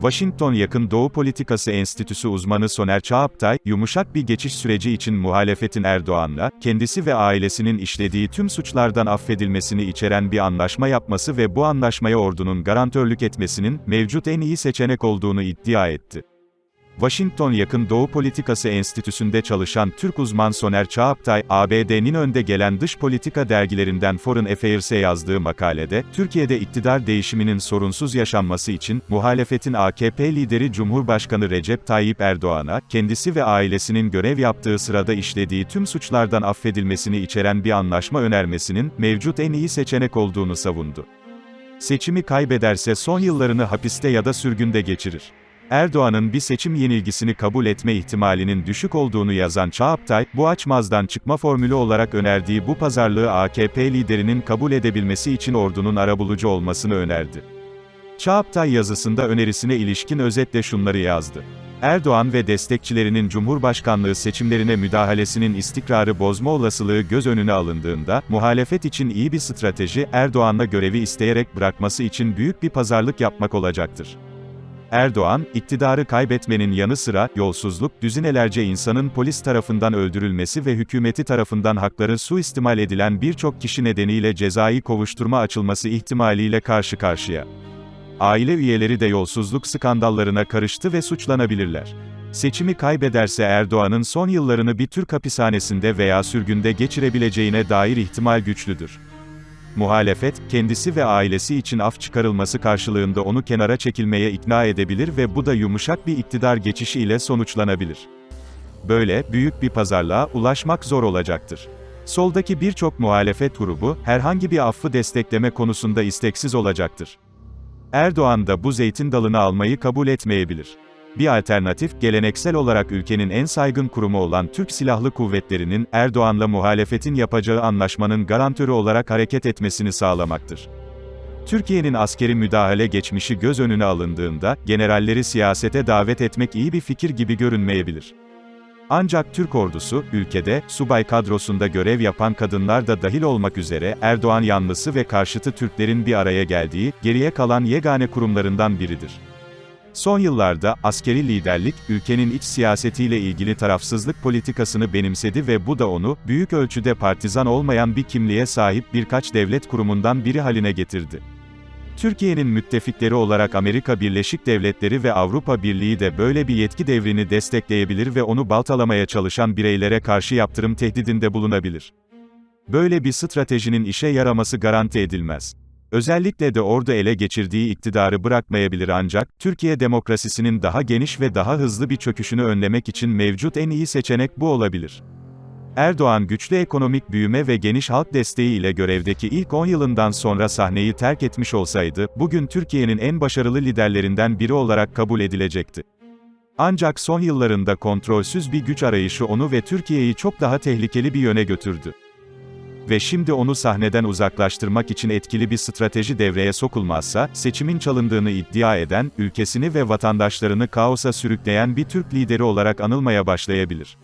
Washington Yakın Doğu Politikası Enstitüsü uzmanı Soner Çağaptay, yumuşak bir geçiş süreci için muhalefetin Erdoğan'la, kendisi ve ailesinin işlediği tüm suçlardan affedilmesini içeren bir anlaşma yapması ve bu anlaşmaya ordunun garantörlük etmesinin, mevcut en iyi seçenek olduğunu iddia etti. Washington Yakın Doğu Politikası Enstitüsü'nde çalışan Türk uzman Soner Çağaptay, ABD'nin önde gelen dış politika dergilerinden Foreign Affairs'e yazdığı makalede, Türkiye'de iktidar değişiminin sorunsuz yaşanması için, muhalefetin AKP lideri Cumhurbaşkanı Recep Tayyip Erdoğan'a, kendisi ve ailesinin görev yaptığı sırada işlediği tüm suçlardan affedilmesini içeren bir anlaşma önermesinin, mevcut en iyi seçenek olduğunu savundu. Seçimi kaybederse son yıllarını hapiste ya da sürgünde geçirir. Erdoğan'ın bir seçim yenilgisini kabul etme ihtimalinin düşük olduğunu yazan Çağaptay, bu açmazdan çıkma formülü olarak önerdiği bu pazarlığı AKP liderinin kabul edebilmesi için ordunun arabulucu olmasını önerdi. Çağaptay yazısında önerisine ilişkin özetle şunları yazdı. Erdoğan ve destekçilerinin Cumhurbaşkanlığı seçimlerine müdahalesinin istikrarı bozma olasılığı göz önüne alındığında, muhalefet için iyi bir strateji, Erdoğan'la görevi isteyerek bırakması için büyük bir pazarlık yapmak olacaktır. Erdoğan, iktidarı kaybetmenin yanı sıra, yolsuzluk, düzinelerce insanın polis tarafından öldürülmesi ve hükümeti tarafından hakları suistimal edilen birçok kişi nedeniyle cezai kovuşturma açılması ihtimaliyle karşı karşıya. Aile üyeleri de yolsuzluk skandallarına karıştı ve suçlanabilirler. Seçimi kaybederse Erdoğan'ın son yıllarını bir Türk hapishanesinde veya sürgünde geçirebileceğine dair ihtimal güçlüdür. Muhalefet, kendisi ve ailesi için af çıkarılması karşılığında onu kenara çekilmeye ikna edebilir ve bu da yumuşak bir iktidar geçişi ile sonuçlanabilir. Böyle, büyük bir pazarlığa ulaşmak zor olacaktır. Soldaki birçok muhalefet grubu, herhangi bir affı destekleme konusunda isteksiz olacaktır. Erdoğan da bu zeytin dalını almayı kabul etmeyebilir. Bir alternatif, geleneksel olarak ülkenin en saygın kurumu olan Türk Silahlı Kuvvetleri'nin, Erdoğan'la muhalefetin yapacağı anlaşmanın garantörü olarak hareket etmesini sağlamaktır. Türkiye'nin askeri müdahale geçmişi göz önüne alındığında, generalleri siyasete davet etmek iyi bir fikir gibi görünmeyebilir. Ancak Türk ordusu, ülkede, subay kadrosunda görev yapan kadınlar da dahil olmak üzere, Erdoğan yanlısı ve karşıtı Türklerin bir araya geldiği, geriye kalan yegane kurumlarından biridir. Son yıllarda, askeri liderlik, ülkenin iç siyasetiyle ilgili tarafsızlık politikasını benimsedi ve bu da onu, büyük ölçüde partizan olmayan bir kimliğe sahip birkaç devlet kurumundan biri haline getirdi. Türkiye'nin müttefikleri olarak Amerika Birleşik Devletleri ve Avrupa Birliği de böyle bir yetki devrini destekleyebilir ve onu baltalamaya çalışan bireylere karşı yaptırım tehdidinde bulunabilir. Böyle bir stratejinin işe yaraması garanti edilmez. Özellikle de ordu ele geçirdiği iktidarı bırakmayabilir ancak, Türkiye demokrasisinin daha geniş ve daha hızlı bir çöküşünü önlemek için mevcut en iyi seçenek bu olabilir. Erdoğan güçlü ekonomik büyüme ve geniş halk desteği ile görevdeki ilk 10 yılından sonra sahneyi terk etmiş olsaydı, bugün Türkiye'nin en başarılı liderlerinden biri olarak kabul edilecekti. Ancak son yıllarında kontrolsüz bir güç arayışı onu ve Türkiye'yi çok daha tehlikeli bir yöne götürdü ve şimdi onu sahneden uzaklaştırmak için etkili bir strateji devreye sokulmazsa, seçimin çalındığını iddia eden, ülkesini ve vatandaşlarını kaosa sürükleyen bir Türk lideri olarak anılmaya başlayabilir.